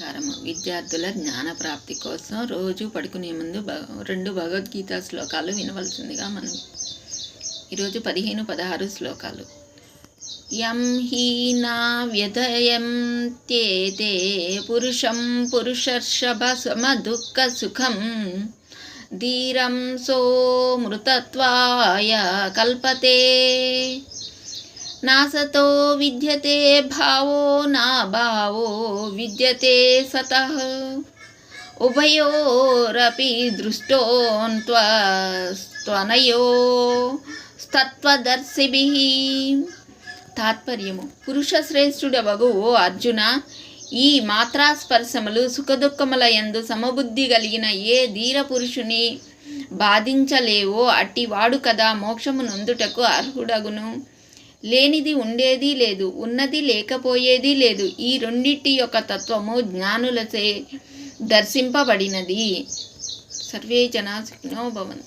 నమస్కారము. విద్యార్థుల జ్ఞాన ప్రాప్తి కోసం రోజు పడుకునే ముందు భ- రెండు భగవద్గీత శ్లోకాలు వినవలసిందిగా మనం ఈరోజు పదిహేను పదహారు శ్లోకాలు. యం హీనా వ్యధయం త్యేతే పురుషం పురుషర్షభ సమదుఃఖ సుఖం. ధీరం సో మృతత్వాయ కల్పతే. నాసతో విద్యతే భావో నా భావో విద్యతే సతః. ఉభయోరపి దృష్టోన్త్వనయో తత్వదర్శిభిః తాత్పర్యము. పురుష శ్రేష్ఠుడవగు ఓ అర్జున ఈ మాత్రాస్పర్శములు సుఖదుఖముల ఎందు సమబుద్ధి కలిగిన ఏ ధీర పురుషుని బాధించలేవో అట్టివాడు కదా మోక్షము నొందుటకు అర్హుడగును. లేనిది ఉండేది లేదు ఉన్నది లేకపోయేది లేదు. ఈ రెండింటి యొక్క తత్వము జ్ఞానులచే దర్శింపబడినది. సర్వే జనా సుఖినో భవంతు.